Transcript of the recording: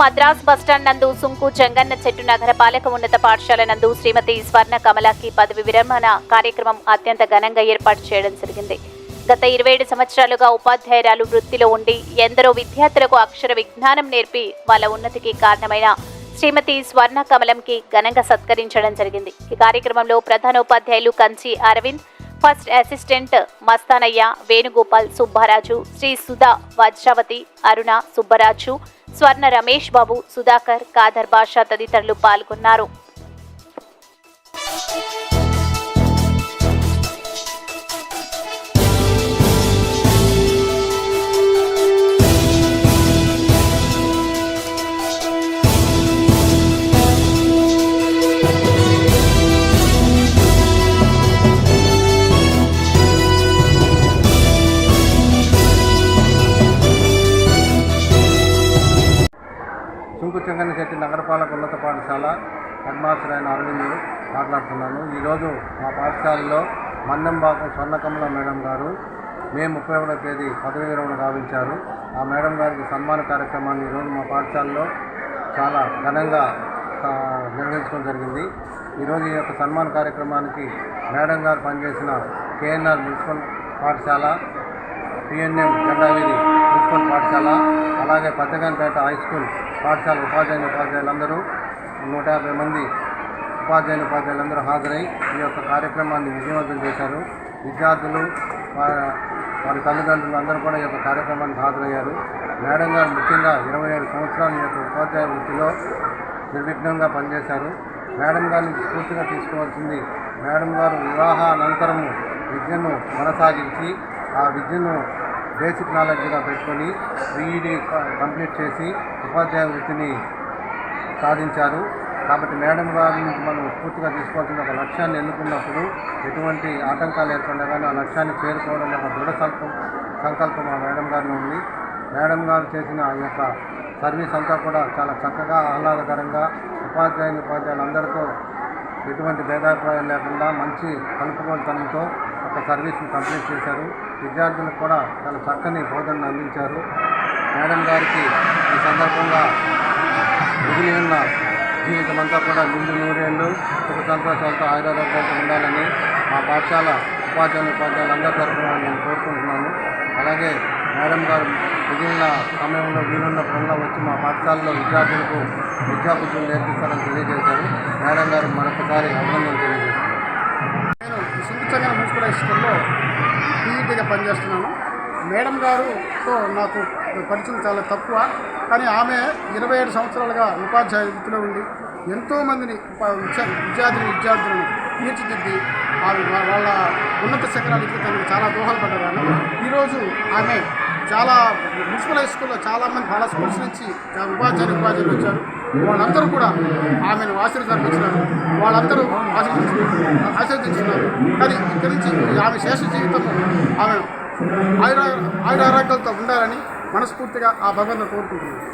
Madras bus stand నందు సుంకు జంగన్న చెట్టు నగరపాలక ఉన్నత పాఠశాల నందు శ్రీమతి స్వర్ణ కమలాకి పదవి విరమణ కార్యక్రమం అత్యంత ఘనంగా ఏర్పాటు చేయడం జరిగింది. గత ఇరవై ఏడు సంవత్సరాలుగా ఉపాధ్యాయురాలు వృత్తిలో ఉండి ఎందరో విద్యార్థులకు అక్షర విజ్ఞానం నేర్పి వాళ్ళ ఉన్నతికి కారణమైన శ్రీమతి స్వర్ణ కమలంకి ఘనంగా సత్కరించడం జరిగింది. ఈ కార్యక్రమంలో ప్రధానోపాధ్యాయులు కంచి అరవింద్ ఫస్ట్ అసిస్టెంట్ మస్తానయ్య వేణుగోపాల్ సుబ్బారాజు శ్రీ సుధా వజ్రావతి అరుణ సుబ్బరాజు స్వర్ణ రమేష్ బాబు సుధాకర్ కాదర్ బాషా తదితరులు పాల్గొన్నారు. సుంకు చెంగనశెట్టి నగరపాలక ఉన్నత పాఠశాల హెడ్ అయిన అరవింద్ మాట్లాడుతున్నాను. ఈరోజు మా పాఠశాలలో మన్నెంబాకం స్వర్ణకమల మేడం గారు మే ముప్పై ఒకటో తేదీ పదవి విరమణ గావించారు. ఆ మేడం గారికి సన్మాన కార్యక్రమాన్ని ఈరోజు మా పాఠశాలలో చాలా ఘనంగా నిర్వహించడం జరిగింది. ఈరోజు ఈ యొక్క సన్మాన కార్యక్రమానికి మేడం గారు పనిచేసిన కేఎన్ఆర్ మున్సిపల్ పాఠశాల పిఎన్ఎం జెండావీధి స్కూల్ పాఠశాల అలాగే పచ్చగానిపేట హై స్కూల్ పాఠశాల ఉపాధ్యాయులు ఉపాధ్యాయులందరూ నూట యాభై మంది ఉపాధ్యాయులు ఉపాధ్యాయులందరూ హాజరై ఈ యొక్క కార్యక్రమాన్ని విజయవంతం చేశారు. విద్యార్థులు వారి తల్లిదండ్రులు అందరూ కూడా ఈ యొక్క కార్యక్రమానికి హాజరయ్యారు. మేడం గారు ముఖ్యంగా ఇరవై ఏడు సంవత్సరాల ఈ యొక్క ఉపాధ్యాయ వృత్తిలో నిర్విఘ్నంగా పనిచేశారు. మేడం గారిని స్ఫూర్తిగా తీసుకోవాల్సింది మేడం గారు వివాహ అనంతరము విద్యను కొనసాగించి ఆ విద్యను బేసిక్ నాలెడ్జ్గా పెట్టుకొని బీఈడీ కంప్లీట్ చేసి ఉపాధ్యాయ వృత్తిని సాధించారు. కాబట్టి మేడం గారి నుంచి మనం పూర్తిగా తీసుకోవాల్సిన ఒక లక్ష్యాన్ని ఎన్నుకున్నప్పుడు ఎటువంటి ఆటంకాలు ఏర్పడినా కానీ ఆ లక్ష్యాన్ని చేరుకోవడం ఒక దృఢ సంకల్పం సంకల్పం ఆ మేడం గారిలో ఉంది. మేడం గారు చేసిన ఈ యొక్క సర్వీస్ అంతా కూడా చాలా చక్కగా ఆహ్లాదకరంగా ఉపాధ్యాయులు అందరితో ఎటువంటి భేదాభిప్రాయం లేకుండా మంచి కలుపుకోవడంతో ఒక సర్వీస్ని కంప్లీట్ చేశారు. విద్యార్థులకు కూడా చాలా చక్కని బోధనను అందించారు. మేడం గారికి ఈ సందర్భంగా మిగిలి ఉన్న జీవితం అంతా కూడా ముందు నూరేళ్ళు సుఖ సంతోషాలతో ఆయురారోగ్యాలతో ఉండాలని మా పాఠశాల ఉపాధ్యాయులు ఉపాధ్యాయులందరి తరఫున నేను కోరుకుంటున్నాను. అలాగే మేడం గారు మిగిలిన సమయంలో వీలున్నప్పుడల్లా వచ్చి మా పాఠశాలలో విద్యార్థులకు విద్యాబుద్ధులు నేర్పిస్తారని తెలియజేశారు. మేడం గారు మరొకసారి అభినందనలు హై స్కూల్లో పీఈటీగా పనిచేస్తున్నాను. మేడం గారుతో నాకు పరిచయం చాలా తక్కువ. కానీ ఆమె ఇరవై ఏడు సంవత్సరాలుగా ఉపాధ్యాయ వృత్తిలో ఉండి ఎంతోమందిని ఉప- విద్యా విద్యార్థులు విద్యార్థులను తీర్చిదిద్ది ఆమె వాళ్ళ ఉన్నత శిఖరానికి తనకు చాలా దోహదపడ్డదాన్ని ఈరోజు ఆమె చాలా మున్సిపల్ హై స్కూల్లో చాలామంది చాలా స్కూల్స్ నుంచి ఆ ఉపాధ్యాయులు ఉపాధ్యాయులు వచ్చారు. వాళ్ళందరూ కూడా ఆమెను ఆశీర్వదించినారు. వాళ్ళందరూ ఆశీర్వదించు ఆశీర్వదించినారు. కానీ ఇక్కడి నుంచి ఆమె శేష జీవితం ఆమె ఆయుర ఆయుర ఆరోగ్యాలతో ఉండాలని మనస్ఫూర్తిగా ఆ భగవంతుని కోరుకుంటున్నాను.